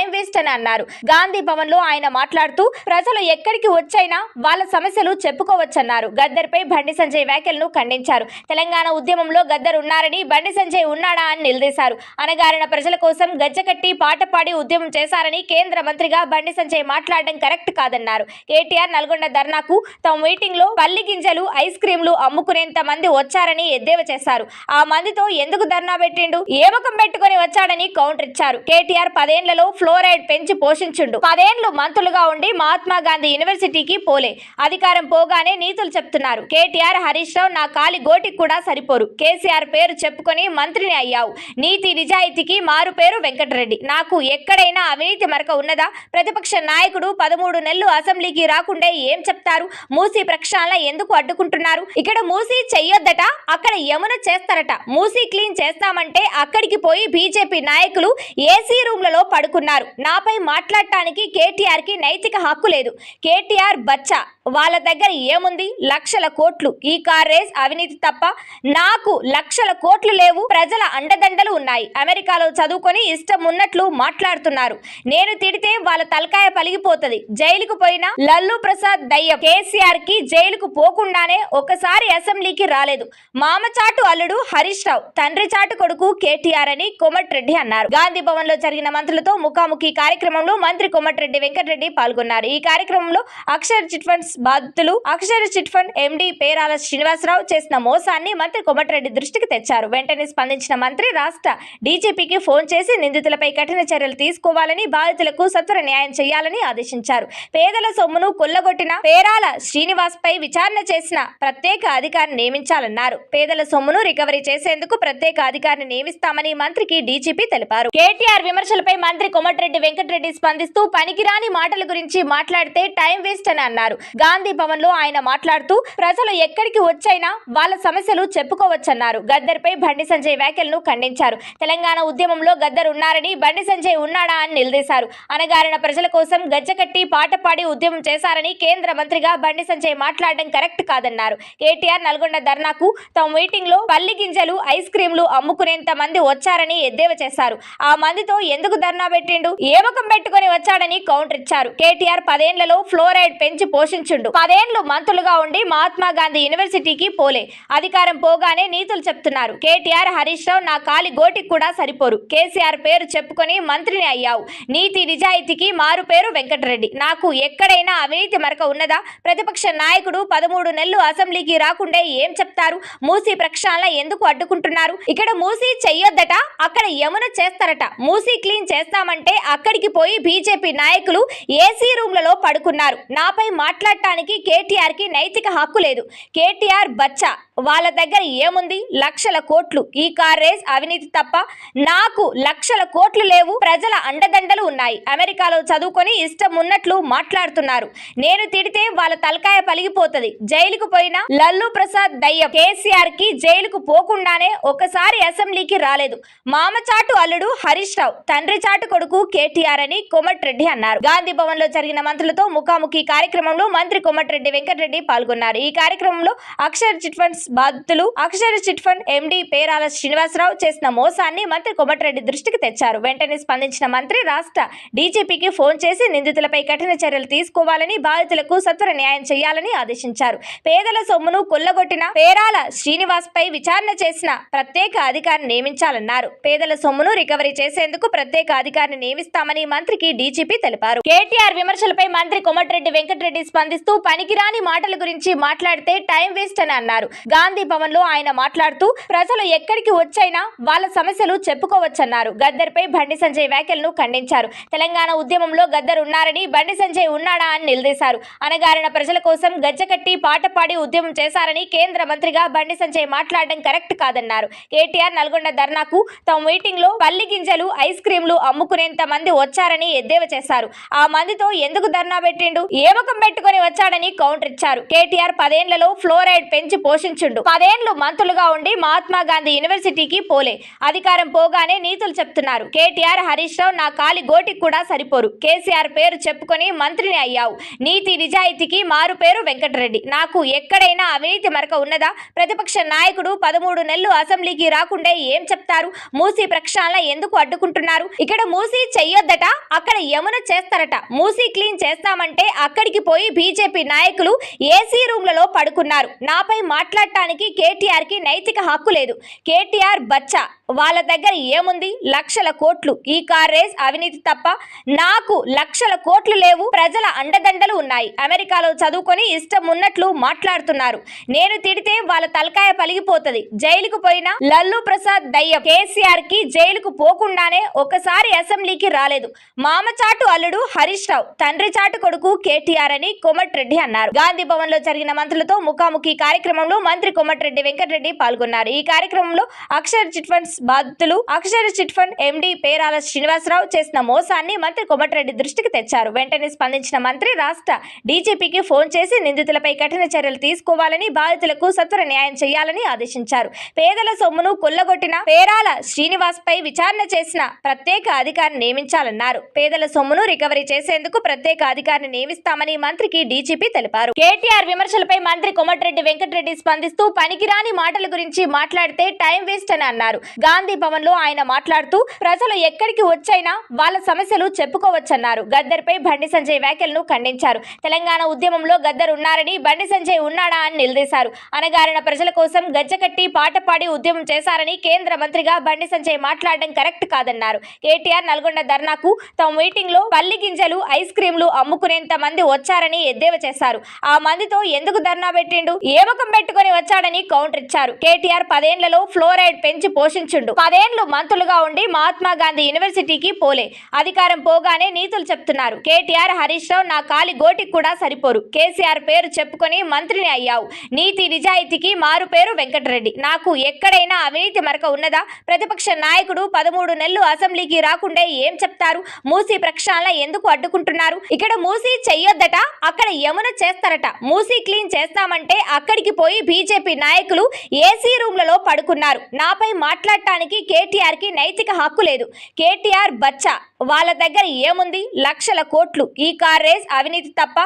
Time waste అని అన్నారు. గాంధీ భవన్లో ఆయన మాట్లాడుతూ ప్రజలు ఎక్కడికి వచ్చైనా వాళ్ళ సమస్యలు చెప్పుకోవచ్చన్నారు. గద్దర్పై బండి సంజయ్ వ్యాఖ్యలను ఖండించారు. తెలంగాణ ఉద్యమంలో గద్దర్ ఉన్నారని బండి సంజయ్ ఉన్నాడా అని నిలదీశారు. అనగారిన ప్రజల కోసం గజ్జకట్టి పాట పాడి ఉద్యమం చేశారని కేంద్ర మంత్రిగా బండి సంజయ్ మాట్లాడడం కరెక్ట్ కాదన్నారు. కేటీఆర్ నల్గొండ ధర్నాకు తమ మీటింగ్లో పల్లి గింజలు ఐస్ క్రీంలు అమ్ముకునేంత మంది వచ్చారని ఎద్దేవా చేశారు. ఆ మందితో ఎందుకు ధర్నా పెట్టిండు? ఏమకం పెట్టుకుని వచ్చాడని కౌంటర్ ఇచ్చారు. కేటీఆర్ పదేండ్లలో ఫ్లోరైడ్ పెంచి పోషించుండు. పదేండ్లు మంత్రులుగా ఉండి మహాత్మా గాంధీ యూనివర్సిటీకి పోలే. అధికారం పోగానే నీతులు చెప్తున్నారు. కేటీఆర్ హరీష్ రావు నా కాలి గోటికి కూడా సరిపోరు. కేసీఆర్ పేరు చెప్పుకొని మంత్రిని అయ్యావు. నీతి నిజాయితీకి మారు పేరు వెంకటరెడ్డి. నాకు ఎక్కడైనా అవినీతి మరక ఉన్నదా? ప్రతిపక్ష నాయకుడు పదమూడు నెలలు అసెంబ్లీకి రాకుండే ఏం చెప్తారు? మూసీ ప్రక్షాళన ఎందుకు అడ్డుకుంటున్నారు? ఇక్కడ మూసీ చెయ్యొద్దట అక్కడ యమున చేస్తారట. మూసీ క్లీన్ చేస్తామంటే అక్కడికి పోయి బీజేపీ నాయకులు ఏసీ రూమ్లలో పడుకున్నారు. నాపై మాట్లాడటానికి కేటీఆర్కి నైతిక హక్కు లేదు. కేటీఆర్ బచ్చా. వాళ్ళ దగ్గర ఏముంది? లక్షల కోట్లు. ఈ కార్ రేస్ అవినీతి తప్ప నాకు లక్షల కోట్లు లేవు. ప్రజల అండదండలు ఉన్నాయి. అమెరికాలో చదువుకొని ఇష్టం ఉన్నట్లు మాట్లాడుతున్నారు. నేను తిడితే వాళ్ళ తలకాయ పలిగిపోతది. జైలుకు పోయిన లల్లు ప్రసాద్ దయ్యం. కేసీఆర్కి జైలుకు పోకుండానే ఒకసారి అసెంబ్లీకి రాలేదు. మామచాటు అల్లుడు హరీష్ రావు. తండ్రి చాటు కొడుకు కేటీఆర్ అని కోమటిరెడ్డి అన్నారు. గాంధీ భవన్లో జరిగిన మంత్రులతో ముఖాముఖి కార్యక్రమంలో మంత్రి కొమ్మటిరెడ్డి వెంకటరెడ్డి పాల్గొన్నారు. ఈ కార్యక్రమంలో అక్షర చిట్ ఫండ్స్ బాధితులు Akshara chit fund MD Perala Srinivasarao చేసిన మోసాన్ని మంత్రి కొమ్మటిరెడ్డి దృష్టికి తెచ్చారు. వెంటనే స్పందించిన మంత్రి రాష్ట్ర డీజీపీకి ఫోన్ చేసి నిందితులపై కఠిన చర్యలు తీసుకోవాలని బాధితులకు సత్వర న్యాయం చేయాలని ఆదేశించారు. పేదల సొమ్మును కొల్లగొట్టిన పేరాల శ్రీనివాస్ పై విచారణ చేసిన ప్రత్యేక అధికారిని నియమించాలన్నారు. పేదల సొమ్మును రికవరీ చేసేందుకు ప్రత్యేక అధికారిని నియమిస్తామని మంత్రికి డీజీపీ తెలిపారు. కేటీఆర్ విమర్శలపై మంత్రి కోమటిరెడ్డి వెంకటరెడ్డి స్పందిస్తూ పనికిరాని మాటల గురించి మాట్లాడితే టైం వేస్ట్ అని అన్నారు. గాంధీ భవన్లో ఆయన మాట్లాడుతూ ప్రజలు ఎక్కడికి వచ్చైనా వాళ్ళ సమస్యలు చెప్పుకోవచ్చన్నారు. గద్దర్పై బండి సంజయ్ వ్యాఖ్యలను ఖండించారు. తెలంగాణ ఉద్యమంలో గద్దర్ ఉన్నారని బండి సంజయ్ ఉన్నాడా అని నిలదీశారు. అనగారిన ప్రజల కోసం గజ్జకట్టి పాట పాడి ఉద్యమం చేశారని కేంద్ర మంత్రిగా బండి సంజయ్ మాట్లాడడం కరెక్ట్ కాదన్నారు. కేటీఆర్ నల్గొండ ధర్నాకు తమ మీటింగ్లో పల్లి గింజలు ఐస్ క్రీంలు అమ్ముకునేంత మంది వచ్చారని ఎద్దేవా చేశారు. ఆ మందితో ఎందుకు ధర్నా పెట్టి ఏ ఏమకం పెట్టుకుని వచ్చాడని కౌంటర్ ఇచ్చారు. కేటీఆర్ పదేండ్లలో ఫ్లోరైడ్ పెంచి పోషించుండు. పదేండ్లు మంత్రులుగా ఉండి మహాత్మా గాంధీ యూనివర్సిటీకి పోలే. అధికారం పోగానే నీతులు చెప్తున్నారు. కేటీఆర్ హరీష్ రావు నా కాలి గోటికి కూడా సరిపోరు. కేసీఆర్ పేరు చెప్పుకొని మంత్రిని అయ్యావు. నీతి నిజాయితీకి మారు పేరు వెంకటరెడ్డి. నాకు ఎక్కడైనా అవినీతి మరక ఉన్నదా? ప్రతిపక్ష నాయకుడు పదమూడు నెలలు అసెంబ్లీకి రాకుండా ఏం చెప్తారు? మూసీ ప్రక్షాళన ఎందుకు అడ్డుకుంటున్నారు? ఇక్కడ మూసీ చెయ్యొద్దట అక్కడ యమున చేస్తారట. మూసీ క్లీన్ చేస్తామంటే అక్కడికి పోయి బీజేపీ నాయకులు ఏసీ రూమ్లలో పడుకున్నారు. నాపై మాట్లాడటానికి కేటీఆర్కి నైతిక హక్కు లేదు. కేటీఆర్ బచ్చా. వాళ్ళ దగ్గర ఏముంది? లక్షల కోట్లు. ఈ కార్ రేస్ అవినీతి తప్ప నాకు లక్షల కోట్లు లేవు. ప్రజల అండదండలు ఉన్నాయి. అమెరికాలో చదువుకొని ఇష్టం ఉన్నట్లు మాట్లాడుతున్నారు. నేను తిడితే వాళ్ళ తలకాయ పలిగిపోతుంది. జైలుకు పోయిన లల్లు ప్రసాద్ దయ్యం కేసీఆర్కి జైలుకు పోకుండానే ఒకసారి అసెంబ్లీకి రాలేదు. మామ చాటు అల్లుడు హరీష్ రావు. తండ్రి చాటు కొడుకు కేటీఆర్ అని కోమటిరెడ్డి అన్నారు. గాంధీ భవన్లో జరిగిన మంత్రులతో ముఖాముఖి కార్యక్రమంలో మంత్రి కోమటిరెడ్డి వెంకటరెడ్డి పాల్గొన్నారు. ఈ కార్యక్రమంలో అక్షర చిట్ ఫండ్స్ బాధితులు Akshara chit fund MD Perala Srinivasarao చేసిన మోసాన్ని మంత్రి కోమటిరెడ్డి దృష్టికి తెచ్చారు. వెంటనే స్పందించిన మంత్రి రాష్ట్ర డీజీపీకి ఫోన్ చేసి నిందితులపై కఠిన చర్యలు తీసుకోవాలని బాధితులకు సత్వర న్యాయం చేయాలని ఆదేశించారు. పేదల సొమ్మును కొల్లగొట్టిన పేరాల శ్రీనివాస్ పై విచారణ చేసిన ప్రత్యేక అధికారిని నియమించాలన్నారు. పేదల సొమ్మును రికవరీ చేసేందుకు ప్రత్యేక అధికారిని నియమిస్తామని మంత్రికి డీజీపీ తెలిపారు. కేటీఆర్ విమర్శలపై మంత్రి కోమటిరెడ్డి వెంకటరెడ్డి స్పందిస్తూ పనికిరాని మాటల గురించి మాట్లాడితే టైం వేస్ట్ అని అన్నారు. గాంధీ భవన్లో ఆయన మాట్లాడుతూ ప్రజలు ఎక్కడికి వచ్చైనా వాళ్ళ సమస్యలు చెప్పుకోవచ్చన్నారు. గద్దర్పై బండి సంజయ్ వ్యాఖ్యలను ఖండించారు. తెలంగాణ ఉద్యమంలో గద్దర్ ఉన్నారని బండి సంజయ్ ఉన్నాడా అని నిలదీశారు. అనగారిన ప్రజల కోసం గజ్జకట్టి పాట పాడి ఉద్యమం చేశారని కేంద్ర మంత్రిగా బండి సంజయ్ మాట్లాడడం కరెక్ట్ కాదన్నారు. కేటీఆర్ నల్గొండ ధర్నాకు తమ మీటింగ్లో పల్లి గింజలు ఐస్ క్రీంలు అమ్ముకునేంత మంది వచ్చారని ఎద్దేవా చేశారు. ఆ మందితో ఎందుకు ధర్నా పెట్టిండు? ఏ ముఖం పెట్టుకుని వచ్చాడని కౌంటర్ ఇచ్చారు. కేటీఆర్ పదేండ్లలో ఫ్లోరైడ్ పెంచి పోషించుండు. పదేండ్లు మంత్రులుగా ఉండి మహాత్మా గాంధీ యూనివర్సిటీకి పోలే. అధికారం పోగానే నీతులు చెప్తున్నారు. కేటీఆర్ హరీష్ రావు నా కాలి గోటికి కూడా సరిపోరు. కేసీఆర్ పేరు చెప్పుకొని మంత్రిని అయ్యావు. నీతి నిజాయితీకి మారు పేరు వెంకటరెడ్డి. నాకు ఎక్కడైనా అవినీతి మరక ఉన్నదా? ప్రతిపక్ష నాయకుడు పదమూడు నెలలు అసెంబ్లీకి రాకుండే ఏం చెప్తారు? మూసీ ప్రక్షాళన ఎందుకు అడ్డుకుంటున్నారు? ఇక్కడ మూసీ చెయ్యొద్దట అక్కడ యమున చేస్తారట. మూసీ క్లీన్ చేస్తామంటే అక్కడికి పోయి బీజేపీ నాయకులు ఏసీ రూమ్లలో పడుకున్నారు. నాపై మాట్లాడటానికి కేటీఆర్కి నైతిక హక్కు లేదు. కేటీఆర్ బచ్చా. వాళ్ళ దగ్గర ఏముంది? లక్షల కోట్లు. ఈ కార్ రేస్ అవినీతి తప్ప నాకు లక్షల కోట్లు లేవు. ప్రజల అండదండలు ఉన్నాయి. అమెరికాలో చదువుకొని ఇష్టం ఉన్నట్లు మాట్లాడుతున్నారు. నేను తిడితే వాళ్ళ తలకాయ పలిగిపోతుంది. జైలుకు పోయిన లల్లు ప్రసాద్ దయ్యం కేసీఆర్కి జైలుకు పోకుండానే ఒకసారి అసెంబ్లీకి రాలేదు. మామచాటు అల్లుడు హరీష్ రావు తండ్రి చాటు కొడుకు కేటీఆర్ అని కోమటిరెడ్డి అన్నారు. గాంధీ భవన్లో జరిగిన మంత్రులతో ముఖాముఖి కార్యక్రమంలో మంత్రి కోమటిరెడ్డి వెంకటరెడ్డి పాల్గొన్నారు. ఈ కార్యక్రమంలో అక్షర్ చిట్ ఫండ్స్ బాధితులు. Akshara chit fund MD Perala Srinivasarao చేసిన మోసాన్ని మంత్రి కోమటిరెడ్డి దృష్టికి తెచ్చారు. వెంటనే స్పందించిన మంత్రి రాష్ట్ర డీజీపీకి ఫోన్ చేసి నిందితులపై కఠిన చర్యలు తీసుకోవాలని బాధితులకు సత్వర న్యాయం చేయాలని ఆదేశించారు. పేదల సొమ్మును కొల్లగొట్టిన పేరాల శ్రీనివాస్ పై విచారణ చేసిన ప్రత్యేక అధికారిని నియమించాలన్నారు. పేదల సొమ్మును రికవరీ చేసేందుకు ప్రత్యేక అధికారిని నియమిస్తామని మంత్రికి డీజీపీ తెలిపారు. కేటీఆర్ విమర్శలపై మంత్రి కోమటిరెడ్డి వెంకటరెడ్డి స్పందిస్తూ పనికిరాని మాటల గురించి మాట్లాడితే టైం వేస్ట్ అని అన్నారు. గాంధీ భవన్లో ఆయన మాట్లాడుతూ ప్రజలు ఎక్కడికి వచ్చైనా వాళ్ళ సమస్యలు చెప్పుకోవచ్చన్నారు. గద్దర్పై బండి సంజయ్ వ్యాఖ్యలను ఖండించారు. తెలంగాణ ఉద్యమంలో గద్దర్ ఉన్నారని బండి సంజయ్ ఉన్నాడా అని నిలదీశారు. అనగారిన ప్రజల కోసం గజ్జకట్టి పాట పాడి ఉద్యమం చేశారని కేంద్ర మంత్రిగా బండి సంజయ్ మాట్లాడడం కరెక్ట్ కాదన్నారు. కేటీఆర్ నల్గొండ ధర్నాకు తమ మీటింగ్లో పల్లి గింజలు ఐస్ క్రీంలు అమ్ముకునేంత మంది వచ్చారని ఎద్దేవా చేశారు. ఆ మందితో ఎందుకు ధర్నా పెట్టిండు? ఏమకం పెట్టుకుని పెట్టుకొని వచ్చాడని కౌంటర్ ఇచ్చారు. కేటీఆర్ పదేండ్లలో ఫ్లోరైడ్ పెంచి పోషించు చేస్తుండు పదేండ్లు మంత్రులుగా ఉండి మహాత్మా గాంధీ యూనివర్సిటీకి పోలే. అధికారం పోగానే నీతులు చెప్తున్నారు. కేటీఆర్ హరీష్ రావు నా కాలి గోటికి కూడా సరిపోరు. కేసీఆర్ పేరు చెప్పుకొని మంత్రిని అయ్యావు. నీతి నిజాయితీకి మారు పేరు వెంకటరెడ్డి. నాకు ఎక్కడైనా అవినీతి మరక ఉన్నదా? ప్రతిపక్ష నాయకుడు పదమూడు నెలలు అసెంబ్లీకి రాకుండే ఏం చెప్తారు? మూసీ ప్రక్షాళన ఎందుకు అడ్డుకుంటున్నారు? ఇక్కడ మూసీ చెయ్యొద్దట అక్కడ యమున చేస్తారట. మూసీ క్లీన్ చేస్తామంటే అక్కడికి పోయి బీజేపీ నాయకులు ఏసీ రూమ్లలో పడుకున్నారు. నాపై మాట్లాడి కేటీఆర్కి నైతిక హక్కు లేదు. కేటీఆర్ బచ్చా. వాళ్ళ దగ్గర ఏముంది? లక్షల కోట్లు. ఈ కార్ రేస్ అవినీతి తప్ప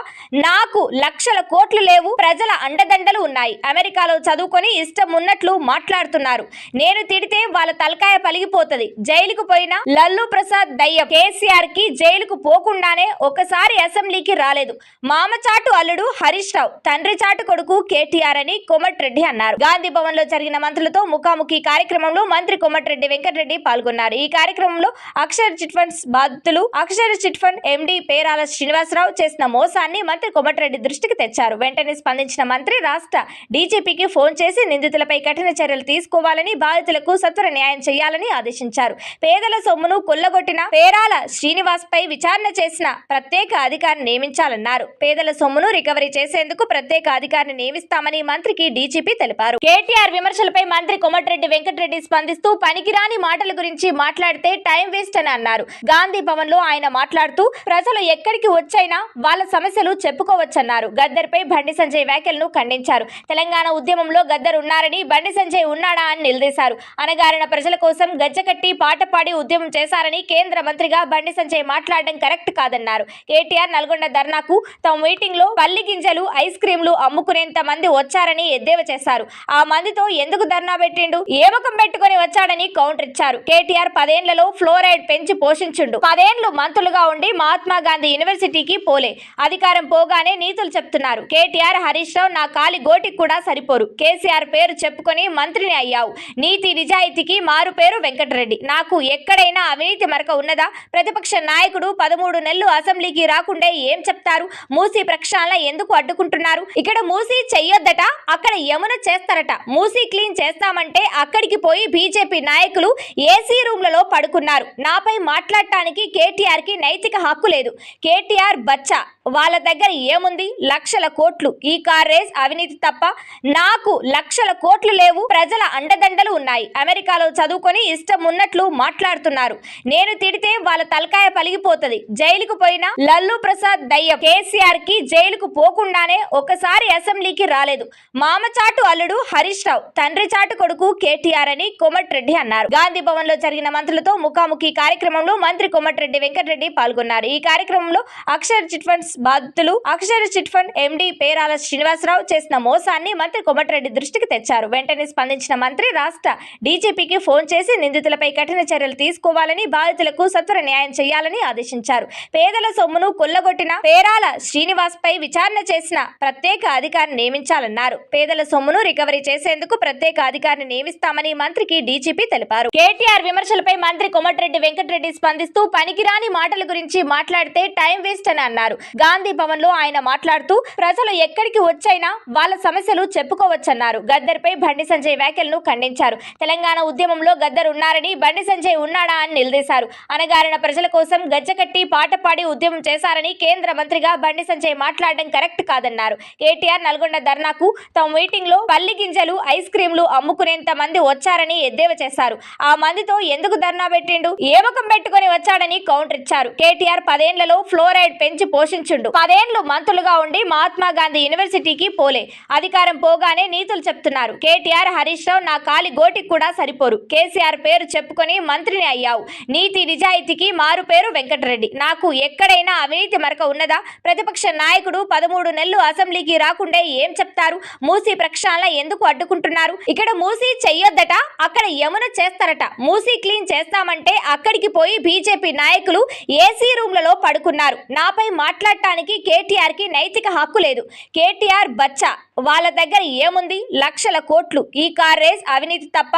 నాకు లక్షల కోట్లు లేవు. ప్రజల అండదండలు ఉన్నాయి. అమెరికాలో చదువుకొని ఇష్టం ఉన్నట్లు మాట్లాడుతున్నారు. నేను తిడితే వాళ్ళ తలకాయ పలిగిపోతుంది. జైలుకు పోయిన లల్లు ప్రసాద్ దయ్యం. కేసీఆర్కి జైలుకు పోకుండానే ఒకసారి అసెంబ్లీకి రాలేదు. మామచాటు అల్లుడు హరీష్ రావు తండ్రి చాటు కొడుకు కేటీఆర్ అని కోమటిరెడ్డి అన్నారు. గాంధీ భవన్లో జరిగిన మంత్రులతో ముఖాముఖి కార్యక్రమంలో మంత్రి కోమటిరెడ్డి వెంకటరెడ్డి పాల్గొన్నారు. ఈ కార్యక్రమంలో అక్షర్ చిట్ ఫండ్స్ బాధితులు. Akshara chit fund MD Perala Srinivasarao చేసిన మోసాన్ని మంత్రి కోమటిరెడ్డి దృష్టికి తెచ్చారు. వెంటనే స్పందించిన మంత్రి రాష్ట్ర డీజీపీకి ఫోన్ చేసి నిందితులపై కఠిన చర్యలు తీసుకోవాలని బాధితులకు సత్వర న్యాయం చేయాలని ఆదేశించారు. పేదల సొమ్మును కొల్లగొట్టిన పేరాల శ్రీనివాస్ పై విచారణ చేసిన ప్రత్యేక అధికారిని నియమించాలన్నారు. పేదల సొమ్మును రికవరీ చేసేందుకు ప్రత్యేక అధికారిని నియమిస్తామని మంత్రికి డీజీపీ తెలిపారు. కేటీఆర్ విమర్శలపై మంత్రి కోమటిరెడ్డి వెంకటరెడ్డి స్పందిస్తూ పనికిరాని మాటల గురించి మాట్లాడితే టైం వేస్ట్ అని అన్నారు. గాంధీ భవన్లో ఆయన మాట్లాడుతూ ప్రజలు ఎక్కడికి వచ్చైనా వాళ్ళ సమస్యలు చెప్పుకోవచ్చన్నారు. గద్దర్పై బండి సంజయ్ వ్యాఖ్యలను ఖండించారు. తెలంగాణ ఉద్యమంలో గద్దర్ ఉన్నారని బండి సంజయ్ ఉన్నాడా అని నిలదీశారు. అనగారిన ప్రజల కోసం గజ్జకట్టి పాట పాడి ఉద్యమం చేశారని కేంద్ర మంత్రిగా బండి సంజయ్ మాట్లాడడం కరెక్ట్ కాదన్నారు. కేటీఆర్ నల్గొండ ధర్నాకు తమ మీటింగ్లో పల్లి గింజలు ఐస్ క్రీంలు అమ్ముకునేంత మంది వచ్చారని ఎద్దేవా చేశారు. ఆ మందితో ఎందుకు ధర్నా పెట్టిండు? ఏ ముఖం పెట్టుకొని వచ్చాడని కౌంటర్ ఇచ్చారు. కేటీఆర్ పదేండ్లలో ఫ్లోరైడ్ పెంచి పోషించు పోషించుండు పదేండ్లు మంత్రులుగా ఉండి మహాత్మా గాంధీ యూనివర్సిటీకి పోలే. అధికారం పోగానే నీతులు చెప్తున్నారు. కేటీఆర్ హరీష్ రావు నా కాలి గోటికి కూడా సరిపోరు. కేసీఆర్ పేరు చెప్పుకొని మంత్రిని అయ్యావు. నీతి నిజాయితీకి మారు పేరు వెంకటరెడ్డి. నాకు ఎక్కడైనా అవినీతి మరక ఉన్నదా? ప్రతిపక్ష నాయకుడు పదమూడు నెలలు అసెంబ్లీకి రాకుండే ఏం చెప్తారు? మూసీ ప్రక్షాళన ఎందుకు అడ్డుకుంటున్నారు? ఇక్కడ మూసీ చెయ్యొద్దట అక్కడ యమున చేస్తారట. మూసీ క్లీన్ చేస్తామంటే అక్కడికి పోయి బీజేపీ నాయకులు ఏసీ రూమ్లలో పడుకున్నారు. నాపై మాట్లాడి కేటీఆర్కి నైతిక హక్కు లేదు. కేటీఆర్ బచ్చా. వాళ్ళ దగ్గర ఏముంది? లక్షల కోట్లు. ఈ కార్ రేస్ అవినీతి తప్ప నాకు లక్షల కోట్లు లేవు. ప్రజల అండదండలు ఉన్నాయి. అమెరికాలో చదువుకొని ఇష్టం ఉన్నట్లు మాట్లాడుతున్నారు. నేను తిడితే వాళ్ళ తలకాయ పలిగిపోతది. జైలుకు పోయిన లల్లు ప్రసాద్ దయ్యం. కేసీఆర్కి జైలుకు పోకుండానే ఒకసారి అసెంబ్లీకి రాలేదు. మామచాటు అల్లుడు హరీష్ రావు. తండ్రి చాటు కొడుకు కేటీఆర్ అని కోమటి కోమటిరెడ్డి అన్నారు. గాంధీ భవన్లో జరిగిన మంత్రులతో ముఖాముఖి కార్యక్రమంలో మంత్రి కోమటిరెడ్డి వెంకటరెడ్డి పాల్గొన్నారు. ఈ కార్యక్రమంలో అక్షర చిట్ ఫండ్స్ బాధితులు Akshara chit fund MD Perala Srinivasarao చేసిన మోసాన్ని మంత్రి కోమటిరెడ్డి దృష్టికి తెచ్చారు. వెంటనే స్పందించిన మంత్రి రాష్ట్ర డీజీపీకి ఫోన్ చేసి నిందితులపై కఠిన చర్యలు తీసుకోవాలని బాధితులకు సత్వర న్యాయం చేయాలని ఆదేశించారు. పేదల సొమ్మును కొల్లగొట్టిన పేరాల శ్రీనివాస్ పై విచారణ చేసిన ప్రత్యేక అధికారిని నియమించాలన్నారు. పేదల సొమ్మును రికవరీ చేసేందుకు ప్రత్యేక అధికారిని నియమిస్తామని మంత్రికి డీజీపీ తెలిపారు. కేటీఆర్ విమర్శలపై మంత్రి కోమటిరెడ్డి వెంకటరెడ్డి స్పందిస్తూ పనికిరాని మాటల గురించి మాట్లాడితే టైం వేస్ట్ అని అన్నారు. గాంధీ భవన్లో ఆయన మాట్లాడుతూ ప్రజలు ఎక్కడికి వచ్చైనా వాళ్ళ సమస్యలు చెప్పుకోవచ్చన్నారు. గద్దర్పై బండి సంజయ్ వ్యాఖ్యలను ఖండించారు. తెలంగాణ ఉద్యమంలో గద్దర్ ఉన్నారని బండి సంజయ్ ఉన్నాడా అని నిలదీశారు. అనగారిన ప్రజల కోసం గజ్జకట్టి పాట పాడి ఉద్యమం చేశారని కేంద్ర మంత్రిగా బండి సంజయ్ మాట్లాడడం కరెక్ట్ కాదన్నారు. కేటీఆర్ నల్గొండ ధర్నాకు తమ మీటింగ్లో పల్లి గింజలు ఐస్ క్రీంలు అమ్ముకునేంత మంది వచ్చారని ఎద్దేవా చేశారు. ఆ మందితో ఎందుకు ధర్నా పెట్టిండు? ఏ ముఖం పెట్టుకొని వచ్చాడని కౌంటర్ ఇచ్చారు. కేటీఆర్ పదేండ్లలో ఫ్లోరైడ్ పెంచి పోషించుండు. పదేండ్లు మంత్రులుగా ఉండి మహాత్మా గాంధీ యూనివర్సిటీకి పోలే. అధికారం పోగానే నీతులు చెప్తున్నారు. కేటీఆర్ హరీష్ రావు నా కాలి గోటికి కూడా సరిపోరు. కేసీఆర్ పేరు చెప్పుకొని మంత్రిని అయ్యావు. నీతి నిజాయితీకి మారు పేరు వెంకటరెడ్డి. నాకు ఎక్కడైనా అవినీతి మరక ఉన్నదా? ప్రతిపక్ష నాయకుడు పదమూడు నెలలు అసెంబ్లీకి రాకుండా ఏం చెప్తారు? మూసీ ప్రక్షాళన ఎందుకు అడ్డుకుంటున్నారు? ఇక్కడ మూసి చెయ్యొద్దట అక్కడ యమున చేస్తారట. మూసీ క్లీన్ చేస్తామంటే అక్కడికి పోయి బీజేపీ నాయకులు ఏసీ రూమ్లలో పడుకున్నారు. నాపై మాట్లాడటానికి కేటీఆర్కి నైతిక హక్కు లేదు. కేటీఆర్ బచ్చా. వాళ్ళ దగ్గర ఏముంది? లక్షల కోట్లు. ఈ కార్ రేస్ అవినీతి తప్ప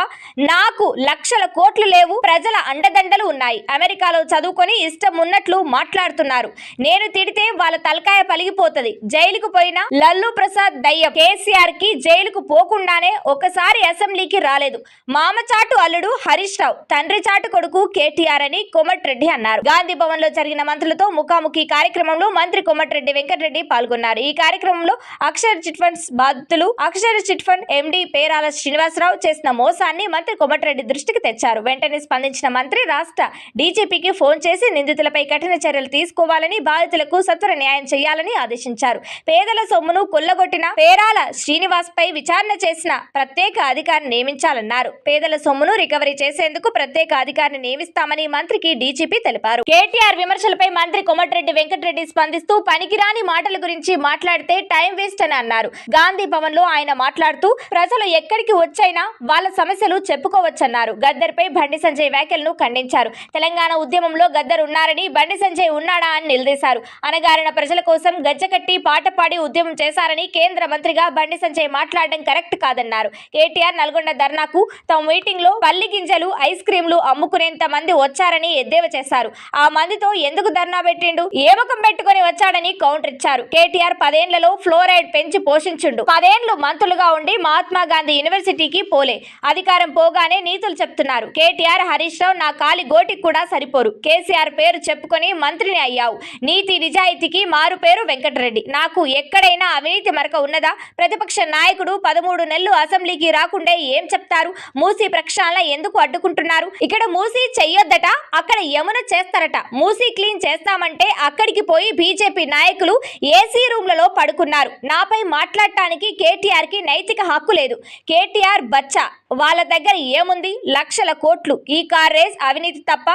నాకు లక్షల కోట్లు లేవు. ప్రజల అండదండలు ఉన్నాయి. అమెరికాలో చదువుకొని ఇష్టం ఉన్నట్లు మాట్లాడుతున్నారు. నేను తిడితే వాళ్ళ తలకాయ పలిగిపోతుంది. జైలుకు పోయిన లల్లు ప్రసాద్ దయ్యం. కేసీఆర్కి జైలుకు పోకుండానే ఒకసారి అసెంబ్లీకి రాలేదు. మామ చాటు అల్లుడు హరీష్ రావు. తండ్రి చాటు కొడుకు కేటీఆర్ అని కోమటిరెడ్డి అన్నారు. గాంధీ భవన్లో జరిగిన మంత్రులతో ముఖాముఖి కార్యక్రమంలో మంత్రి కోమటిరెడ్డి వెంకటరెడ్డి పాల్గొన్నారు. ఈ కార్యక్రమంలో అక్షర్ చిట్ ఫండ్స్ బాధితులు Akshara chit fund MD Perala Srinivasarao చేసిన మోసాన్ని మంత్రి కోమటిరెడ్డి దృష్టికి తెచ్చారు. వెంటనే స్పందించిన మంత్రి రాష్ట్ర డీజీపీకి ఫోన్ చేసి నిందితులపై కఠిన చర్యలు తీసుకోవాలని బాధితులకు సత్వర న్యాయం చేయాలని ఆదేశించారు. పేదల సొమ్మును కొల్లగొట్టిన పేరాల శ్రీనివాస్ పై విచారణ చేసిన ప్రత్యేక అధికారిని నియమించాలన్నారు. పేదల సొమ్మును రికవరీ చేసేందుకు ప్రత్యేక అధికారిని నియమిస్తామని మంత్రికి డీజీపీ తెలిపారు. కేటీఆర్ విమర్శలపై మంత్రి కోమటిరెడ్డి వెంకటరెడ్డి స్పందిస్తూ పనికిరాని మాటల గురించి మాట్లాడితే టైం వేస్ట్ అని అన్నారు. గాంధీ భవన్లో ఆయన మాట్లాడుతూ ప్రజలు ఎక్కడికి వచ్చైనా వాళ్ళ సమస్యలు చెప్పుకోవచ్చన్నారు. గద్దర్పై బండి సంజయ్ వ్యాఖ్యలను ఖండించారు. తెలంగాణ ఉద్యమంలో గద్దర్ ఉన్నారని బండి సంజయ్ ఉన్నాడా అని నిలదీశారు. అనగారిన ప్రజల కోసం గజ్జకట్టి పాట పాడి ఉద్యమం చేశారని కేంద్ర మంత్రిగా బండి సంజయ్ మాట్లాడడం కరెక్ట్ కాదన్నారు. కేటీఆర్ నల్గొండ ధర్నాకు తమ మీటింగ్లో పల్లి గింజలు ఐస్ క్రీంలు అమ్ముకునేంత మంది వచ్చారని ఎద్దేవా చేశారు. ఆ మందితో ఎందుకు ధర్నా పెట్టిండు? ఏమకం పెట్టుకుని పెట్టుకొని వచ్చాడని కౌంటర్ ఇచ్చారు. కేటీఆర్ పదేండ్లలో ఫ్లోరైడ్ పెంచి పోషించుండు పదేండ్లు మంత్రులుగా ఉండి మహాత్మా గాంధీ యూనివర్సిటీకి పోలే. అధికారం పోగానే నీతులు చెప్తున్నారు. కేటీఆర్ హరీష్ రావు నా కాలి గోటికి కూడా సరిపోరు. కేసీఆర్ పేరు చెప్పుకొని మంత్రిని అయ్యావు. నీతి నిజాయితీకి మారు పేరు వెంకటరెడ్డి. నాకు ఎక్కడైనా అవినీతి మరక ఉన్నదా? ప్రతిపక్ష నాయకుడు పదమూడు నెలలు అసెంబ్లీకి రాకుండే ఏం చెప్తారు? మూసీ ప్రక్షాళన ఎందుకు అడ్డుకుంటున్నారు? ఇక్కడ మూసి చెయ్యొద్దట అక్కడ యమున చేస్తారట. మూసి క్లీన్ చేస్తామంటే అక్కడికి పోయి బీజేపీ నాయకులు ఏసీ రూమ్లలో పడుకున్నారు. నాపై మాట్లాడి కేటీఆర్కి నైతిక హక్కు లేదు. కేటీఆర్ బచ్చా వాళ్ళ దగ్గర ఏముంది? లక్షల కోట్లు. ఈ కార్ రేస్ అవినీతి తప్ప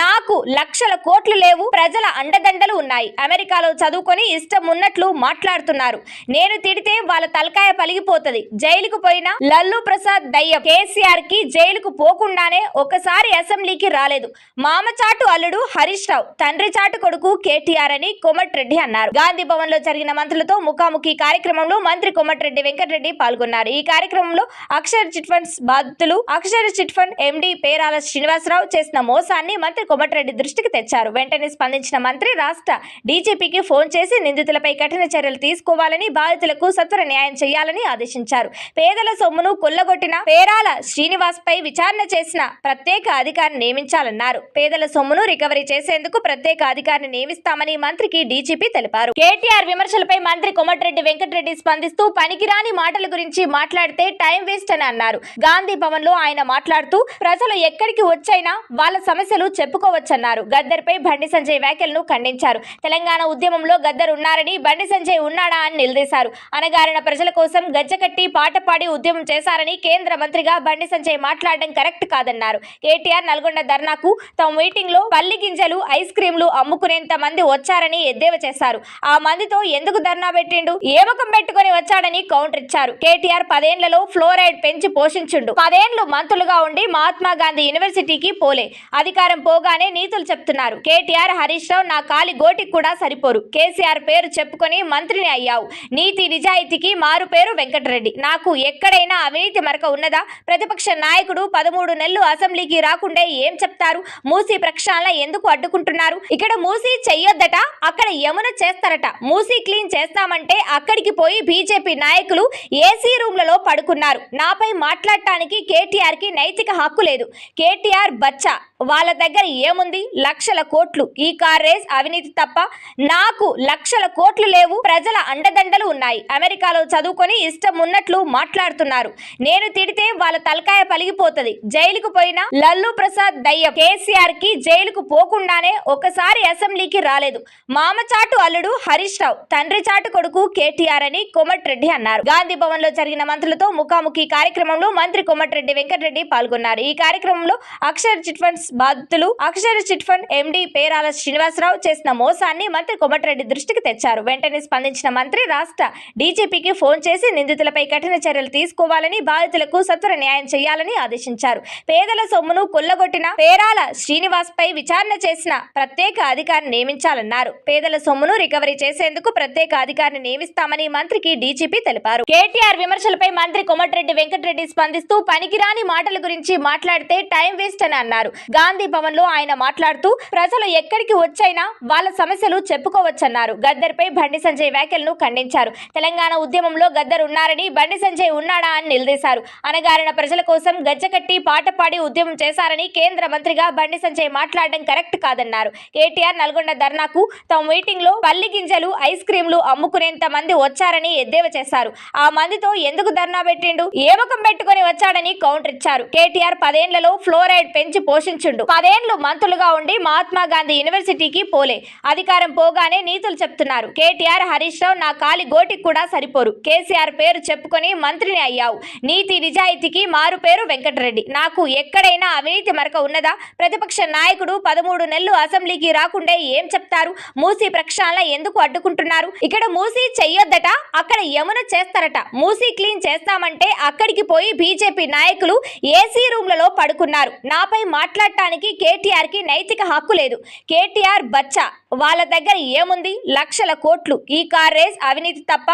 నాకు లక్షల కోట్లు లేవు. ప్రజల అండదండలు ఉన్నాయి. అమెరికాలో చదువుకొని ఇష్టం ఉన్నట్లు మాట్లాడుతున్నారు. నేను తిడితే వాళ్ళ తలకాయ పలిగిపోతుంది. జైలుకు పోయిన లల్లు ప్రసాద్ దయ్యం కేసీఆర్కి జైలుకు పోకుండానే ఒకసారి అసెంబ్లీకి రాలేదు. మామచాటు అల్లుడు హరీష్ రావు తండ్రి చాటు కొడుకు కేటీఆర్ అని కోమటిరెడ్డి అన్నారు. గాంధీ భవన్లో జరిగిన మంత్రులతో ముఖాముఖి కార్యక్రమంలో మంత్రి కోమటిరెడ్డి వెంకటరెడ్డి పాల్గొన్నారు. ఈ కార్యక్రమంలో అక్షర్ చిట్ ఫండ్స్ బాధితులు Akshara chit fund MD Perala Srinivasarao చేసిన మోసాన్ని మంత్రి కొమటిరెడ్డి దృష్టికి తెచ్చారు. వెంటనే స్పందించిన మంత్రి రాష్ట్ర డీజీపీకి ఫోన్ చేసి నిందితులపై కఠిన చర్యలు తీసుకోవాలని బాధితులకు సత్వర న్యాయం చేయాలని ఆదేశించారు. పేదల సొమ్మును కొల్లగొట్టిన పేరాల శ్రీనివాస్ పై విచారణ చేసిన ప్రత్యేక అధికారిని నియమించాలన్నారు. పేదల సొమ్మును రికవరీ చేసేందుకు ప్రత్యేక అధికారిని నియమిస్తామని మంత్రికి డీజీపీ తెలిపారు. కేటీఆర్ విమర్శలపై మంత్రి కొమటిరెడ్డి వెంకటరెడ్డి స్పందిస్తూ పనికిరాని మాటల గురించి మాట్లాడితే టైం వేస్ట్ అని అన్నారు. గాంధీ భవన్లో ఆయన మాట్లాడుతూ ప్రజలు ఎక్కడికి వచ్చైనా వాళ్ళ సమస్యలు చెప్పుకోవచ్చన్నారు. గద్దర్పై బండి సంజయ్ వ్యాఖ్యలను ఖండించారు. తెలంగాణ ఉద్యమంలో గద్దర్ ఉన్నారని బండి సంజయ్ ఉన్నాడా అని నిలదీశారు. అనగారిన ప్రజల కోసం గజ్జకట్టి పాట పాడి ఉద్యమం చేశారని కేంద్ర మంత్రిగా బండి సంజయ్ మాట్లాడడం కరెక్ట్ కాదన్నారు. కేటీఆర్ నల్గొండ ధర్నాకు తమ మీటింగ్లో పల్లి గింజలు ఐస్ క్రీంలు అమ్ముకునేంత మంది వచ్చారని ఎద్దేవా చేశారు. ఆ మందితో ఎందుకు ధర్నా పెట్టిండు? ఏమకం పెట్టుకుని పెట్టుకొని వచ్చాడని కౌంటర్ ఇచ్చారు. కేటీఆర్ పదేండ్లలో ఫ్లోరైడ్ పెంచి పోషించుండు పదేండ్లు మంత్రులుగా ఉండి మహాత్మా గాంధీ యూనివర్సిటీకి పోలే. అధికారం పోగానే నీతులు చెప్తున్నారు. కేటీఆర్ హరీష్ రావు నా కాలి గోటికి కూడా సరిపోరు. కేసీఆర్ పేరు చెప్పుకొని మంత్రిని అయ్యావు. నీతి నిజాయితీకి మారు పేరు వెంకటరెడ్డి. నాకు ఎక్కడైనా అవినీతి మరక ఉన్నదా? ప్రతిపక్ష నాయకుడు పదమూడు నెలలు అసెంబ్లీకి రాకుండే ఏం చెప్తారు? మూసీ ప్రక్షాళన ఎందుకు అడ్డుకుంటున్నారు? ఇక్కడ మూసీ చెయ్యొద్దట అక్కడ యమున చేస్తారట. మూసీ క్లీన్ చేస్తామంటే అక్కడికి పోయి బీజేపీ నాయకులు ఏసీ రూమ్లలో పడుకున్నారు. నాపై మాట్లాడి కేటీఆర్కి నైతిక హక్కు లేదు. కేటీఆర్ బచ్చా. వాళ్ళ దగ్గర ఏముంది? లక్షల కోట్లు. ఈ కార్ రేస్ అవినీతి తప్ప నాకు లక్షల కోట్లు లేవు. ప్రజల అండదండలు ఉన్నాయి. అమెరికాలో చదువుకొని ఇష్టం ఉన్నట్లు మాట్లాడుతున్నారు. నేను తిడితే వాళ్ళ తలకాయ పలిగిపోతది. జైలుకు పోయిన లల్లు ప్రసాద్ దయ్యం. కేసీఆర్కి జైలుకు పోకుండానే ఒకసారి అసెంబ్లీకి రాలేదు. మామచాటు అల్లుడు హరీష్ రావు. తండ్రి చాటు కొడుకు కేటీఆర్ అని కోమటిరెడ్డి అన్నారు. గాంధీ భవన్లో జరిగిన మంత్రులతో ముఖాముఖి కార్యక్రమంలో మంత్రి మంత్రి కోమటిరెడ్డి వెంకటరెడ్డి పాల్గొన్నారు. ఈ కార్యక్రమంలో అక్షర చిట్ ఫండ్స్ బాధితులు Akshara chit fund MD Perala Srinivasarao చేసిన మోసాన్ని మంత్రి కోమటిరెడ్డి దృష్టికి తెచ్చారు. వెంటనే స్పందించిన మంత్రి రాష్ట్ర డీజీపీకి ఫోన్ చేసి నిందితులపై కఠిన చర్యలు తీసుకోవాలని బాధితులకు సత్వర న్యాయం చేయాలని ఆదేశించారు. పేదల సొమ్మును కొల్లగొట్టిన పేరాల శ్రీనివాస్ పై విచారణ చేసిన ప్రత్యేక అధికారిని నియమించాలన్నారు. పేదల సొమ్మును రికవరీ చేసేందుకు ప్రత్యేక అధికారిని నియమిస్తామని మంత్రికి డీజీపీ తెలిపారు. కేటీఆర్ విమర్శలపై మంత్రి కోమటిరెడ్డి వెంకటరెడ్డి స్పందిస్తూ పనికిరాని మాటల గురించి మాట్లాడితే టైం వేస్ట్ అని అన్నారు. గాంధీ భవన్లో ఆయన మాట్లాడుతూ ప్రజలు ఎక్కడికి వచ్చైనా వాళ్ళ సమస్యలు చెప్పుకోవచ్చన్నారు. గద్దర్పై బండి సంజయ్ వ్యాఖ్యలను ఖండించారు. తెలంగాణ ఉద్యమంలో గద్దర్ ఉన్నారని బండి సంజయ్ ఉన్నాడా అని నిలదీశారు. అనగారిన ప్రజల కోసం గజ్జకట్టి పాట పాడి ఉద్యమం చేశారని కేంద్ర మంత్రిగా బండి సంజయ్ మాట్లాడడం కరెక్ట్ కాదన్నారు. కేటీఆర్ నల్గొండ ధర్నాకు తమ మీటింగ్లో పల్లి గింజలు ఐస్ క్రీంలు అమ్ముకునేంత మంది వచ్చారని ఎద్దేవా చేశారు. ఆ మందితో ఎందుకు ధర్నా పెట్టిండు? ఏ ముఖం పెట్టుకొని వచ్చాడని కౌంటర్ ఇచ్చారు. కేటీఆర్ పదేండ్లలో ఫ్లోరైడ్ పెంచి పోషించుండు. పదేండ్లు మంత్రులుగా ఉండి మహాత్మా గాంధీ యూనివర్సిటీకి పోలే. అధికారం పోగానే నీతులు చెప్తున్నారు. కేటీఆర్ హరీష్ రావు నా కాలి గోటికి కూడా సరిపోరు. కేసీఆర్ పేరు చెప్పుకొని మంత్రిని అయ్యావు. నీతి నిజాయితీకి మారు పేరు వెంకటరెడ్డి. నాకు ఎక్కడైనా అవినీతి మరక ఉన్నదా? ప్రతిపక్ష నాయకుడు పదమూడు నెలలు అసెంబ్లీకి రాకుండా ఏం చెప్తారు? మూసీ ప్రక్షాళన ఎందుకు అడ్డుకుంటున్నారు? ఇక్కడ మూసీ చెయ్యొద్దట అక్కడ యమున చేస్తారట. మూసీ క్లీన్ చేస్తామంటే అక్కడికి పోయి బీజేపీ నాయకులు ఏసీ రూమ్లలో పడుకున్నారు. నాపై మాట్లాడటానికి కేటీఆర్కి నైతిక హక్కు లేదు. కేటీఆర్ బచ్చా. వాళ్ళ దగ్గర ఏముంది? లక్షల కోట్లు. ఈ కార్ రేస్ అవినీతి తప్ప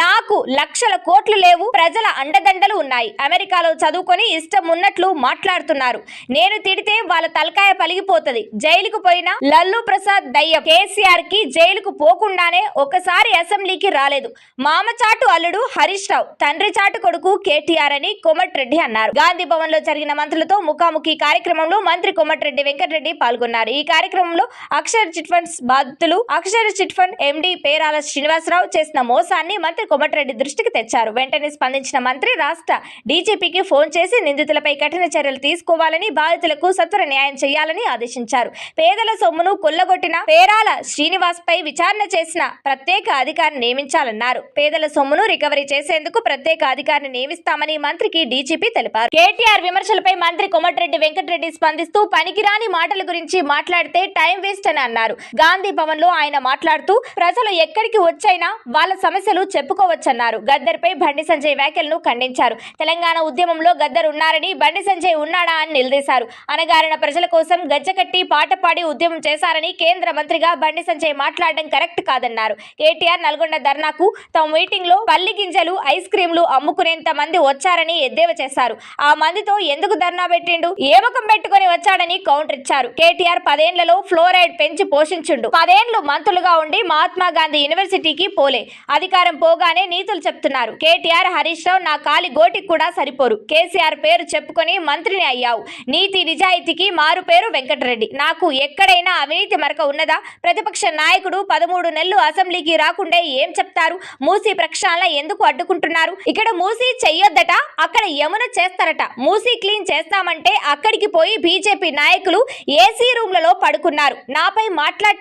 నాకు లక్షల కోట్లు లేవు. ప్రజల అండదండలు ఉన్నాయి. అమెరికాలో చదువుకొని ఇష్టం ఉన్నట్లు మాట్లాడుతున్నారు. నేను తిడితే వాళ్ళ తలకాయ పలిగిపోతుంది. జైలుకు పోయిన లల్లు ప్రసాద్ దయ్యం కేసీఆర్కి జైలుకు పోకుండానే ఒకసారి అసెంబ్లీకి రాలేదు. మామచాటు అల్లుడు హరీష్ రావు తండ్రి చాటు కొడుకు కేటీఆర్ అని కోమటిరెడ్డి అన్నారు. గాంధీ భవన్లో జరిగిన మంత్రులతో ముఖాముఖి కార్యక్రమంలో మంత్రి కోమటిరెడ్డి వెంకటరెడ్డి పాల్గొన్నారు. ఈ కార్యక్రమంలో అక్షర చిట్ ఫండ్స్ బాధితులు. Akshara chit fund MD Perala Srinivasarao చేసిన మోసాన్ని మంత్రి కోమటిరెడ్డి దృష్టికి తెచ్చారు. వెంటనే స్పందించిన మంత్రి రాష్ట్ర డీజీపీకి ఫోన్ చేసి నిందితులపై కఠిన చర్యలు తీసుకోవాలని బాధితులకు సత్వర న్యాయం చేయాలని ఆదేశించారు. పేదల సొమ్మును కొల్లగొట్టిన పేరాల శ్రీనివాస్ పై విచారణ చేసిన ప్రత్యేక అధికారిని నియమించాలన్నారు. పేదల సొమ్మును రికవరీ చేసేందుకు ప్రత్యేక అధికారిని నియమిస్తామని మంత్రికి డీజీపీ తెలిపారు. కేటీఆర్ విమర్శలపై మంత్రి కోమటిరెడ్డి వెంకటరెడ్డి స్పందిస్తూ పనికిరాని మాటల గురించి మాట్లాడితే టైం వేస్ట్ అని అన్నారు. గాంధీ భవన్లో ఆయన మాట్లాడుతూ ప్రజలు ఎక్కడికి వచ్చైనా వాళ్ళ సమస్యలు చెప్పుకోవచ్చన్నారు. గద్దర్పై బండి సంజయ్ వ్యాఖ్యలను ఖండించారు. తెలంగాణ ఉద్యమంలో గద్దర్ ఉన్నారని బండి సంజయ్ ఉన్నాడా అని నిలదీశారు. అనగారిన ప్రజల కోసం గజ్జకట్టి పాట పాడి ఉద్యమం చేశారని కేంద్ర మంత్రిగా బండి సంజయ్ మాట్లాడడం కరెక్ట్ కాదన్నారు. కేటీఆర్ నల్గొండ ధర్నాకు తమ మీటింగ్లో పల్లి గింజలు ఐస్ క్రీంలు అమ్ముకునేంత మంది వచ్చారని ఎద్దేవా చేశారు. ఆ మందితో ఎందుకు ధర్నా పెట్టిండు? ఏమకం పెట్టుకుని పెట్టుకొని వచ్చాడని కౌంటర్ ఇచ్చారు. కేటీఆర్ పదేండ్లలో ఫ్లోరైడ్ పెంచి పోషించు పోషించుండు పదేండ్లు మంత్రులుగా ఉండి మహాత్మా గాంధీ యూనివర్సిటీకి పోలే. అధికారం పోగానే నీతులు చెప్తున్నారు. కేటీఆర్ హరీష్ రావు నా కాలి గోటికి కూడా సరిపోరు. కేసీఆర్ పేరు చెప్పుకొని మంత్రిని అయ్యావు. నీతి నిజాయితీకి మారు పేరు వెంకటరెడ్డి. నాకు ఎక్కడైనా అవినీతి మరక ఉన్నదా? ప్రతిపక్ష నాయకుడు పదమూడు నెలలు అసెంబ్లీకి రాకుండే ఏం చెప్తారు? మూసీ ప్రక్షాళన ఎందుకు అడ్డుకుంటున్నారు? ఇక్కడ మూసీ చెయ్యొద్దట అక్కడ యమున చేస్తారట. మూసీ క్లీన్ చేస్తామంటే అక్కడికి పోయి బీజేపీ నాయకులు ఏసీ రూమ్లలో పడుకున్నారు. నాపై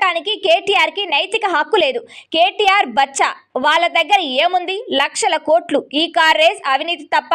మాట్లాడటానికి కేటీఆర్కి నైతిక హక్కు లేదు. కేటీఆర్ బచ్చా వాళ్ళ దగ్గర ఏముంది? లక్షల కోట్లు. ఈ కార్ రేస్ అవినీతి తప్ప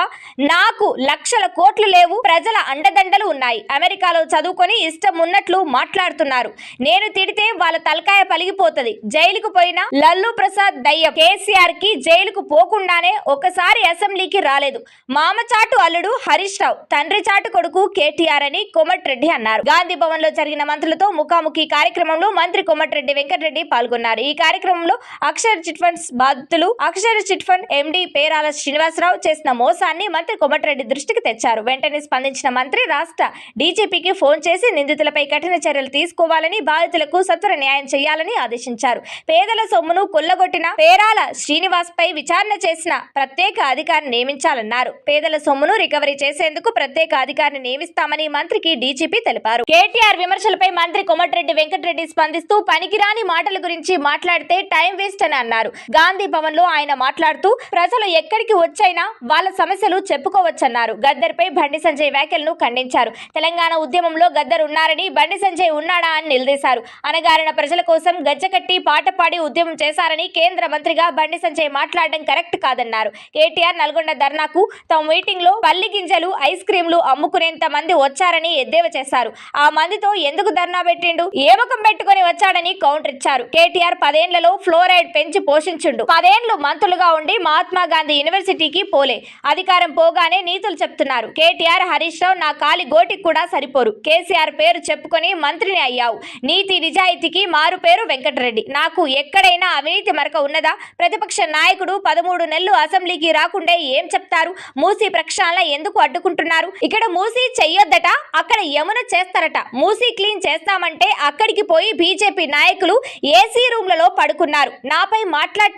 నాకు లక్షల కోట్లు లేవు. ప్రజల అండదండలు ఉన్నాయి. అమెరికాలో చదువుకొని ఇష్టం ఉన్నట్లు మాట్లాడుతున్నారు. నేను తిడితే వాళ్ళ తలకాయ పలిగిపోతుంది. జైలుకు పోయిన లల్లు ప్రసాద్ దయ్యం కేసీఆర్కి జైలుకు పోకుండానే ఒకసారి అసెంబ్లీకి రాలేదు. మామచాటు అల్లుడు హరీష్ రావు తండ్రి చాటు కొడుకు కేటీఆర్ అని కోమటిరెడ్డి అన్నారు. గాంధీ భవన్లో జరిగిన మంత్రులతో ముఖాముఖి కార్యక్రమంలో మంత్రి కోమటిరెడ్డి వెంకటరెడ్డి పాల్గొన్నారు. ఈ కార్యక్రమంలో అక్షర్ చిట్ ఫండ్స్ బాధితులు Akshara chit fund MD Perala Srinivasarao చేసిన మోసాన్ని మంత్రి కొమటిరెడ్డి దృష్టికి తెచ్చారు. వెంటనే స్పందించిన మంత్రి రాష్ట్ర డీజీపీకి ఫోన్ చేసి నిందితులపై కఠిన చర్యలు తీసుకోవాలని బాధితులకు సత్వర న్యాయం చేయాలని ఆదేశించారు. పేదల సొమ్మును కొల్లగొట్టిన పేరాల శ్రీనివాస్ పై విచారణ చేసిన ప్రత్యేక అధికారిని నియమించాలన్నారు. పేదల సొమ్మును రికవరీ చేసేందుకు ప్రత్యేక అధికారిని నియమిస్తామని మంత్రికి డీజీపీ తెలిపారు. కేటీఆర్ విమర్శలపై మంత్రి కొమటిరెడ్డి వెంకటరెడ్డి స్పందిస్తూ పనికిరాని మాటల గురించి మాట్లాడితే టైం వేస్ట్ అని అన్నారు. గాంధీ భవన్లో ఆయన మాట్లాడుతూ ప్రజలు ఎక్కడికి వచ్చైనా వాళ్ళ సమస్యలు చెప్పుకోవచ్చన్నారు. గద్దర్పై బండి సంజయ్ వ్యాఖ్యలను ఖండించారు. తెలంగాణ ఉద్యమంలో గద్దర్ ఉన్నారని బండి సంజయ్ ఉన్నాడా అని నిలదీశారు. అనగారిన ప్రజల కోసం గజ్జకట్టి పాట పాడి ఉద్యమం చేశారని కేంద్ర మంత్రిగా బండి సంజయ్ మాట్లాడడం కరెక్ట్ కాదన్నారు. కేటీఆర్ నల్గొండ ధర్నాకు తమ మీటింగ్లో పల్లి గింజలు ఐస్ క్రీంలు అమ్ముకునేంత మంది వచ్చారని ఎద్దేవా చేశారు. ఆ మందితో ఎందుకు ధర్నా పెట్టిండు? ఏమకం పెట్టుకుని పెట్టుకొని వచ్చాడని కౌంటర్ ఇచ్చారు. కేటీఆర్ పదేండ్లలో ఫ్లోరైడ్ పెంచి నిర్వహించుండు పదేండ్లు మంత్రులుగా ఉండి మహాత్మా గాంధీ యూనివర్సిటీకి పోలే. అధికారం పోగానే నీతులు చెప్తున్నారు. కేటీఆర్ హరీష్ రావు నా కాలి గోటికి కూడా సరిపోరు. కేసీఆర్ పేరు చెప్పుకొని మంత్రిని అయ్యావు. నీతి నిజాయితీకి మారు పేరు వెంకటరెడ్డి. నాకు ఎక్కడైనా అవినీతి మరక ఉన్నదా? ప్రతిపక్ష నాయకుడు పదమూడు నెలలు అసెంబ్లీకి రాకుండే ఏం చెప్తారు? మూసీ ప్రక్షాళన ఎందుకు అడ్డుకుంటున్నారు? ఇక్కడ మూసీ చెయ్యొద్దట అక్కడ యమున చేస్తారట. మూసీ క్లీన్ చేస్తామంటే అక్కడికి పోయి బీజేపీ నాయకులు ఏసీ రూమ్లలో పడుకున్నారు. నాపై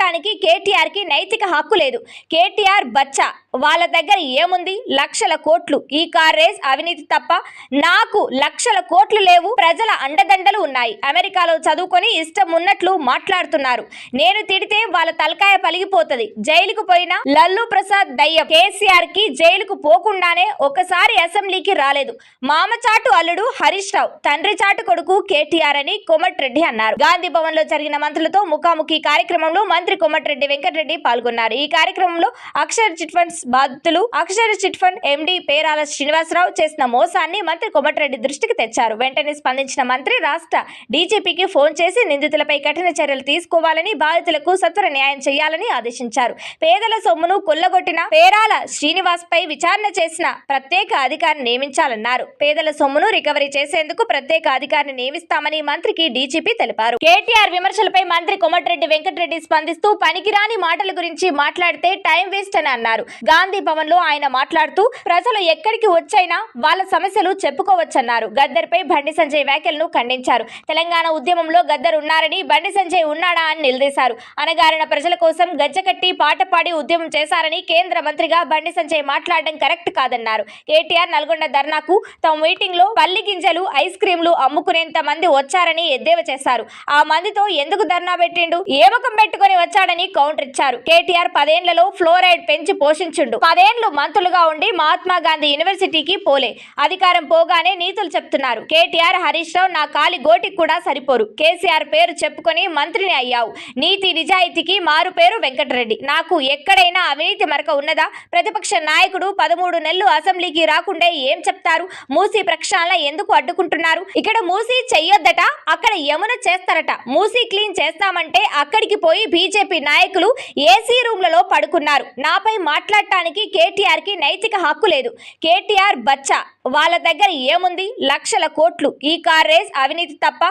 మాట్లాడటానికి కేటీఆర్కి నైతిక హక్కు లేదు. కేటీఆర్ బచ్చా. వాళ్ళ దగ్గర ఏముంది? లక్షల కోట్లు. ఈ కార్ రేస్ అవినీతి తప్ప నాకు లక్షల కోట్లు లేవు. ప్రజల అండదండలు ఉన్నాయి. అమెరికాలో చదువుకొని ఇష్టం ఉన్నట్లు మాట్లాడుతున్నారు. నేను తిడితే వాళ్ళ తలకాయ పలిగిపోతది. జైలుకు పోయిన లల్లు ప్రసాద్ దయ్యం. కేసీఆర్కి జైలుకు పోకుండానే ఒకసారి అసెంబ్లీకి రాలేదు. మామచాటు అల్లుడు హరీష్ రావు. తండ్రి చాటు కొడుకు కేటీఆర్ అని కోమటిరెడ్డి అన్నారు. గాంధీ భవన్లో జరిగిన మంత్రులతో ముఖాముఖి కార్యక్రమంలో మంత్రి మంత్రి కోమటిరెడ్డి వెంకటరెడ్డి పాల్గొన్నారు. ఈ కార్యక్రమంలో అక్షర చిట్ ఫండ్స్ బాధితులు Akshara chit fund MD Perala Srinivasarao చేసిన మోసాన్ని మంత్రి కోమటిరెడ్డి దృష్టికి తెచ్చారు. వెంటనే స్పందించిన మంత్రి రాష్ట్ర డీజీపీకి ఫోన్ చేసి నిందితులపై కఠిన చర్యలు తీసుకోవాలని బాధితులకు సత్వర న్యాయం చేయాలని ఆదేశించారు. పేదల సొమ్మును కొల్లగొట్టిన పేరాల శ్రీనివాస్ పై విచారణ చేసిన ప్రత్యేక అధికారిని నియమించాలన్నారు. పేదల సొమ్మును రికవరీ చేసేందుకు ప్రత్యేక అధికారిని నియమిస్తామని మంత్రికి డీజీపీ తెలిపారు. కేటీఆర్ విమర్శలపై మంత్రి కోమటిరెడ్డి వెంకటరెడ్డి స్పందిస్తూ పనికిరాని మాటల గురించి మాట్లాడితే టైం వేస్ట్ అని అన్నారు. గాంధీ భవన్లో ఆయన మాట్లాడుతూ ప్రజలు ఎక్కడికి వచ్చైనా వాళ్ళ సమస్యలు చెప్పుకోవచ్చన్నారు. గద్దర్పై బండి సంజయ్ వ్యాఖ్యలను ఖండించారు. తెలంగాణ ఉద్యమంలో గద్దర్ ఉన్నారని బండి సంజయ్ ఉన్నాడా అని నిలదీశారు. అనగారిన ప్రజల కోసం గజ్జకట్టి పాట పాడి ఉద్యమం చేశారని కేంద్ర మంత్రిగా బండి సంజయ్ మాట్లాడడం కరెక్ట్ కాదన్నారు. కేటీఆర్ నల్గొండ ధర్నాకు తమ మీటింగ్లో పల్లి గింజలు ఐస్ క్రీంలు అమ్ముకునేంత మంది వచ్చారని ఎద్దేవా చేశారు. ఆ మందితో ఎందుకు ధర్నా పెట్టిండు? ఏ ముఖం పెట్టుకొని వచ్చాడని కౌంటర్ ఇచ్చారు. కేటీఆర్ పదేండ్లలో ఫ్లోరైడ్ పెంచి పోషించుండు. పదేండ్లు మంత్రులుగా ఉండి మహాత్మా గాంధీ యూనివర్సిటీకి పోలే. అధికారం పోగానే నీతులు చెప్తున్నారు. కేటీఆర్ హరీష్ రావు నా కాలి గోటికి కూడా సరిపోరు. కేసీఆర్ పేరు చెప్పుకొని మంత్రిని అయ్యావు. నీతి నిజాయితీకి మారు పేరు వెంకటరెడ్డి. నాకు ఎక్కడైనా అవినీతి మరక ఉన్నదా? ప్రతిపక్ష నాయకుడు పదమూడు నెలలు అసెంబ్లీకి రాకుండా ఏం చెప్తారు? మూసీ ప్రక్షాళన ఎందుకు అడ్డుకుంటున్నారు? ఇక్కడ మూసీ చెయ్యొద్దట అక్కడ యమున చేస్తారట. మూసీ క్లీన్ చేస్తామంటే అక్కడికి పోయి బీజేపీ బీజేపీ నాయకులు ఏసీ రూమ్లలో పడుకున్నారు. నాపై మాట్లాడటానికి కేటీఆర్కి నైతిక హక్కు లేదు. కేటీఆర్ బచ్చా. వాళ్ళ దగ్గర ఏముంది? లక్షల కోట్లు. ఈ కార్ రేస్ అవినీతి తప్ప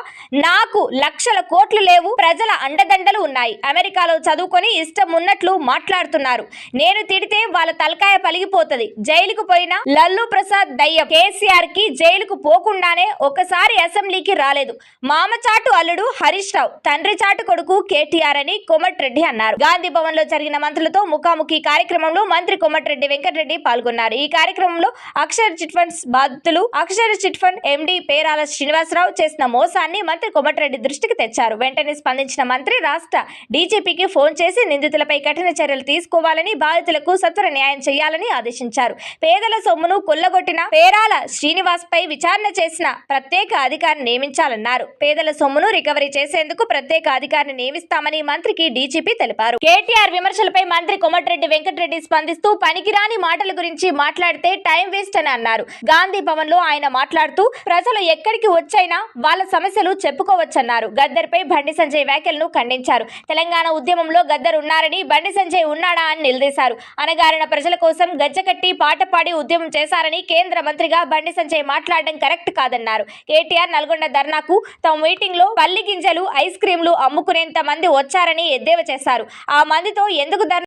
నాకు లక్షల కోట్లు లేవు. ప్రజల అండదండలు ఉన్నాయి. అమెరికాలో చదువుకొని ఇష్టం ఉన్నట్లు మాట్లాడుతున్నారు. నేను తిడితే వాళ్ళ తలకాయ పలిగిపోతుంది. జైలుకు పోయిన లల్లు ప్రసాద్ దయ్యం కేసీఆర్కి జైలుకు పోకుండానే ఒకసారి అసెంబ్లీకి రాలేదు. మామచాటు అల్లుడు హరీష్ రావు. తండ్రి చాటు కొడుకు కేటీఆర్ అని కోమటిరెడ్డి అన్నారు. గాంధీ భవన్లో జరిగిన మంత్రులతో ముఖాముఖి కార్యక్రమంలో మంత్రి కోమటిరెడ్డి వెంకటరెడ్డి పాల్గొన్నారు. ఈ కార్యక్రమంలో అక్షర చిట్ ఫండ్స్ బాధితులు Akshara chit fund MD Perala Srinivasarao చేసిన మోసాన్ని మంత్రి కోమటిరెడ్డి దృష్టికి తెచ్చారు. వెంటనే స్పందించిన మంత్రి రాష్ట్ర డీజీపీకి ఫోన్ చేసి నిందితులపై కఠిన చర్యలు తీసుకోవాలని బాధితులకు సత్వర న్యాయం చేయాలని ఆదేశించారు. పేదల సొమ్మును కొల్లగొట్టిన పేరాల శ్రీనివాస్ పై విచారణ చేసిన ప్రత్యేక అధికారిని నియమించాలన్నారు. పేదల సొమ్మును రికవరీ చేసేందుకు ప్రత్యేక అధికారిని నియమిస్తామని మంత్రికి డీజీపీ తెలిపారు. కేటీఆర్ విమర్శలపై మంత్రి కోమటిరెడ్డి వెంకటరెడ్డి స్పందిస్తూ పనికిరాని మాటల గురించి మాట్లాడితే టైం వేస్ట్ అని అన్నారు. గాంధీ భవన్లో ఆయన మాట్లాడుతూ ప్రజలు ఎక్కడికి వచ్చైనా వాళ్ళ సమస్యలు చెప్పుకోవచ్చన్నారు. గద్దర్పై బండి సంజయ్ వ్యాఖ్యలను ఖండించారు. తెలంగాణ ఉద్యమంలో గద్దర్ ఉన్నారని బండి సంజయ్ ఉన్నాడా అని నిలదీశారు. అనగారిన ప్రజల కోసం గజ్జకట్టి పాట పాడి ఉద్యమం చేశారని కేంద్ర మంత్రిగా బండి సంజయ్ మాట్లాడడం కరెక్ట్ కాదన్నారు. కేటీఆర్ నల్గొండ ధర్నాకు తమ మీటింగ్లో పల్లి గింజలు ఐస్ క్రీంలు అమ్ముకునేంత మంది వచ్చారని ఎద్దేవా చేశారు. ఆ మందితో ఎందుకు ధర్నా